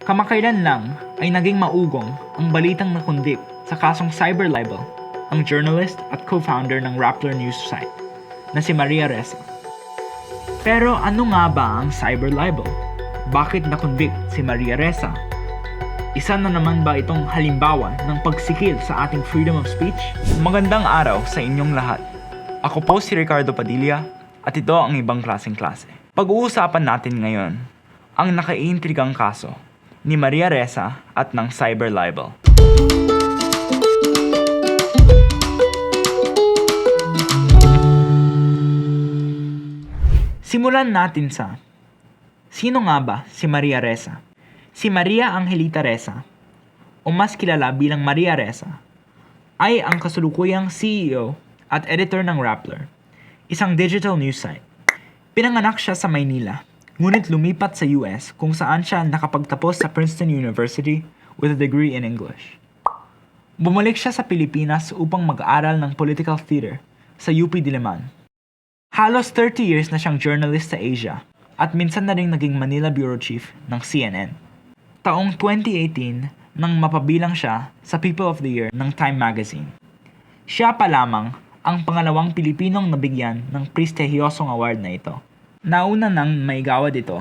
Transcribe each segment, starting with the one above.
Kamakailan lang ay naging maugong ang balitang nakundik sa kasong cyber libel ang journalist at co-founder ng Rappler News site na si Maria Ressa. Pero ano nga ba ang cyber libel? Bakit nakundik si Maria Ressa? Isa na naman ba itong halimbawa ng pagsikil sa ating freedom of speech? Magandang araw sa inyong lahat. Ako po si Ricardo Padilla at ito ang ibang klaseng klase. Pag-uusapan natin ngayon ang nakaiintrigang kaso ni Maria Ressa at ng cyber libel. Simulan natin sa Sino nga ba si Maria Ressa? Si Maria Angelita Ressa, o mas kilala bilang Maria Ressa, ay ang kasulukuyang CEO at editor ng Rappler, isang digital news site. Pinanganak siya sa Maynila, ngunit lumipat sa US kung saan siya nakapagtapos sa Princeton University with a degree in English. Bumalik siya sa Pilipinas upang mag-aral ng political theater sa UP Diliman. Halos 30 years na siyang journalist sa Asia at minsan na rin naging Manila Bureau Chief ng CNN. Taong 2018 nang mapabilang siya sa People of the Year ng Time Magazine. Siya pa lamang ang pangalawang Pilipinong nabigyan ng prestihiyosong award na ito. Nauna nang maigawad ito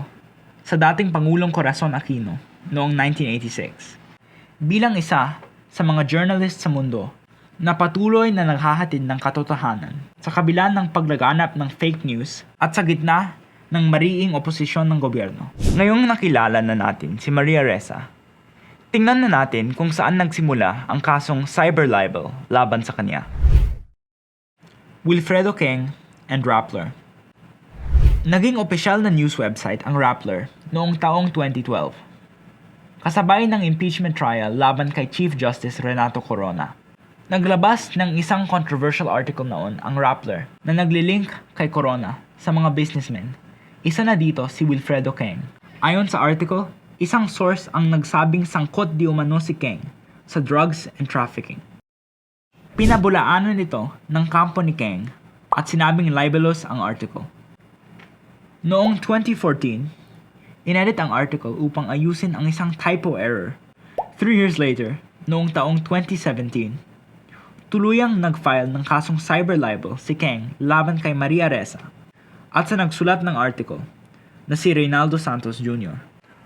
sa dating Pangulong Corazon Aquino noong 1986. Bilang isa sa mga journalist sa mundo na patuloy na naghahatid ng katotohanan sa kabila ng paglaganap ng fake news at sa gitna ng mariing oposisyon ng gobyerno. Ngayong nakilala na natin si Maria Ressa, tingnan na natin kung saan nagsimula ang kasong cyber libel laban sa kanya. Wilfredo Keng and Rappler Naging opisyal na news website ang Rappler noong taong 2012. Kasabay ng impeachment trial laban kay Chief Justice Renato Corona. Naglabas ng isang controversial article noon ang Rappler na naglilink kay Corona sa mga businessmen. Isa na dito si Wilfredo Keng. Ayon sa article, isang source ang nagsabing sangkot di umano si Keng sa drugs and trafficking. Pinabulaanan nito ng kampo ni Keng at sinabing libelous ang article. Noong 2014, inedit ang article upang ayusin ang isang typo error. Three years later, noong taong 2017, tuluyang nag-file ng kasong cyber libel si Keng laban kay Maria Ressa at sa nagsulat ng article na si Reynaldo Santos Jr.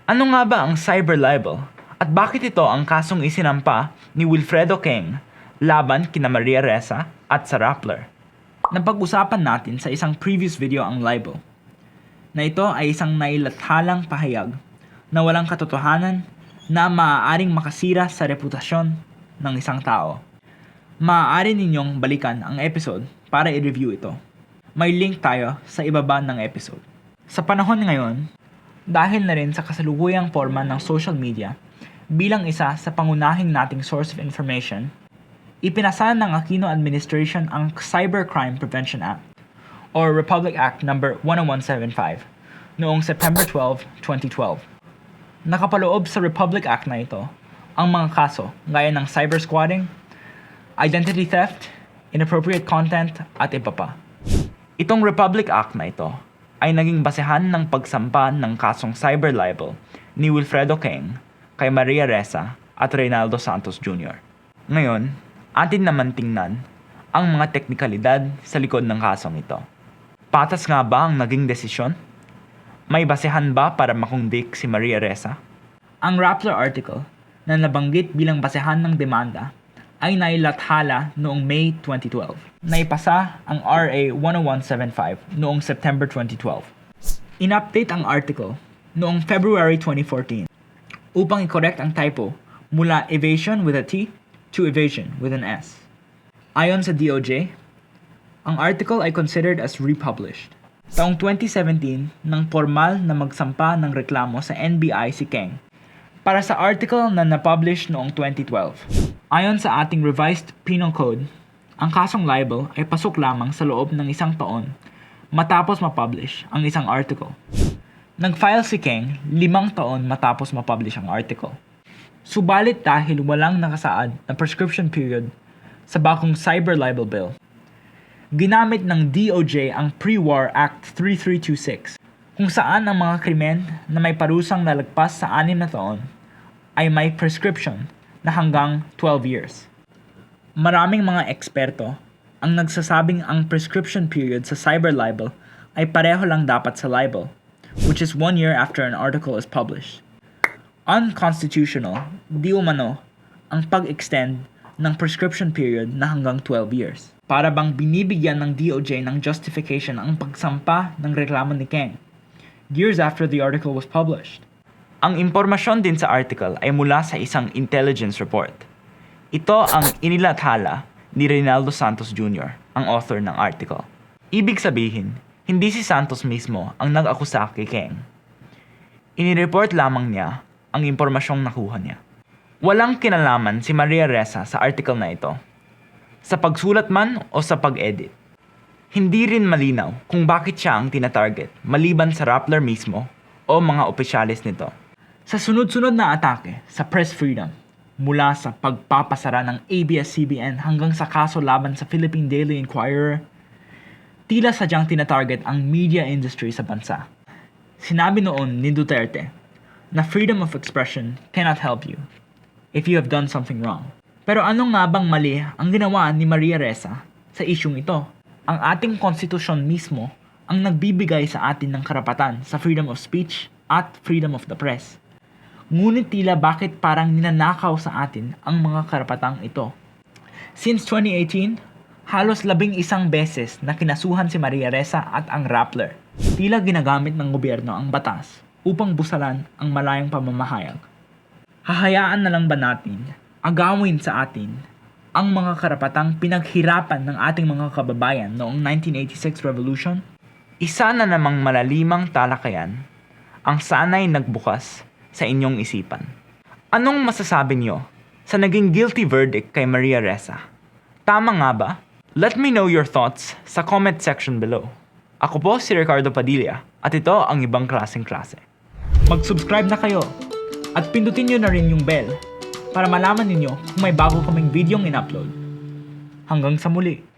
Ano nga ba ang cyber libel at bakit ito ang kasong isinampa ni Wilfredo Keng laban kina Maria Ressa at sa Rappler? Napag-usapan natin sa isang previous video ang libel na ito ay isang nailathalang pahayag na walang katotohanan na maaaring makasira sa reputasyon ng isang tao. Maaari ninyong balikan ang episode para i-review ito. May link tayo sa ibaba ng episode. Sa panahon ngayon, dahil na rin sa kasalukuyang forma ng social media, bilang isa sa pangunahing nating source of information, ipinasa ng Aquino administration ang Cybercrime Prevention Act or Republic Act No. 10175 noong September 12, 2012. Nakapaloob sa Republic Act na ito ang mga kaso gaya ng cyber squatting, identity theft, inappropriate content at iba pa. Itong Republic Act na ito ay naging basehan ng pagsampa ng kasong cyber libel ni Wilfredo Keng kay Maria Ressa at Reynaldo Santos Jr. Ngayon, atin naman tingnan ang mga teknikalidad sa likod ng kasong ito. Patas nga ba ang naging desisyon? May basehan ba para makundik si Maria Ressa? Ang Rappler article na nabanggit bilang basehan ng demanda ay nailathala noong May 2012. Naipasa ang RA 10175 noong September 2012. In-update ang article noong February 2014 upang i-correct ang typo mula evasion with a T to evasion with an S. Ayon sa DOJ, ang article ay considered as republished. Taong 2017, nang formal na magsampa ng reklamo sa NBI si Keng para sa article na napublish noong 2012. Ayon sa ating revised penal code, ang kasong libel ay pasok lamang sa loob ng isang taon matapos mapublish ang isang article. Nag-file si Keng limang taon matapos mapublish ang article. Subalit dahil walang nakasaad na prescription period sa bakong cyber libel bill, ginamit ng DOJ ang Pre-War Act 3326 kung saan ang mga krimen na may parusang nalagpas sa anim na taon ay may prescription na hanggang 12 years. Maraming mga eksperto ang nagsasabing ang prescription period sa cyber libel ay pareho lang dapat sa libel, which is one year after an article is published. Unconstitutional, di umano, ang pag-extend ng prescription period na hanggang 12 years. Para bang binibigyan ng DOJ ng justification ang pagsampa ng reklamo ni Kang years after the article was published. Ang impormasyon din sa article ay mula sa isang intelligence report. Ito ang inilathala ni Reynaldo Santos Jr., ang author ng article. Ibig sabihin, hindi si Santos mismo ang nag-akusa kay Kang. Inireport lamang niya ang impormasyong nakuha niya. Walang kinalaman si Maria Ressa sa article na ito. Sa pagsulat man o sa pag-edit. Hindi rin malinaw kung bakit siya ang tinatarget maliban sa Rappler mismo o mga opisyalis nito. Sa sunod-sunod na atake sa press freedom, mula sa pagpapasara ng ABS-CBN hanggang sa kaso laban sa Philippine Daily Inquirer, tila sadyang tinatarget ang media industry sa bansa. Sinabi noon ni Duterte na freedom of expression cannot help you if you have done something wrong. Pero anong nga bang mali ang ginawa ni Maria Ressa sa isyung ito? Ang ating konstitusyon mismo ang nagbibigay sa atin ng karapatan sa freedom of speech at freedom of the press. Ngunit tila bakit parang ninanakaw sa atin ang mga karapatang ito. Since 2018, halos labing isang beses na kinasuhan si Maria Ressa at ang Rappler. Tila ginagamit ng gobyerno ang batas upang busalan ang malayang pamamahayag. Hahayaan na lang ba natin agawin sa atin ang mga karapatang pinaghirapan ng ating mga kababayan noong 1986 Revolution? Isa na namang malalimang talakayan ang sanay nagbukas sa inyong isipan. Anong masasabi niyo sa naging guilty verdict kay Maria Ressa? Tama nga ba? Let me know your thoughts sa comment section below. Ako po si Ricardo Padilla at ito ang ibang klaseng klase. Mag-subscribe na kayo at pindutin nyo na rin yung bell para malaman ninyo kung may bago kaming videong in-upload. Hanggang sa muli!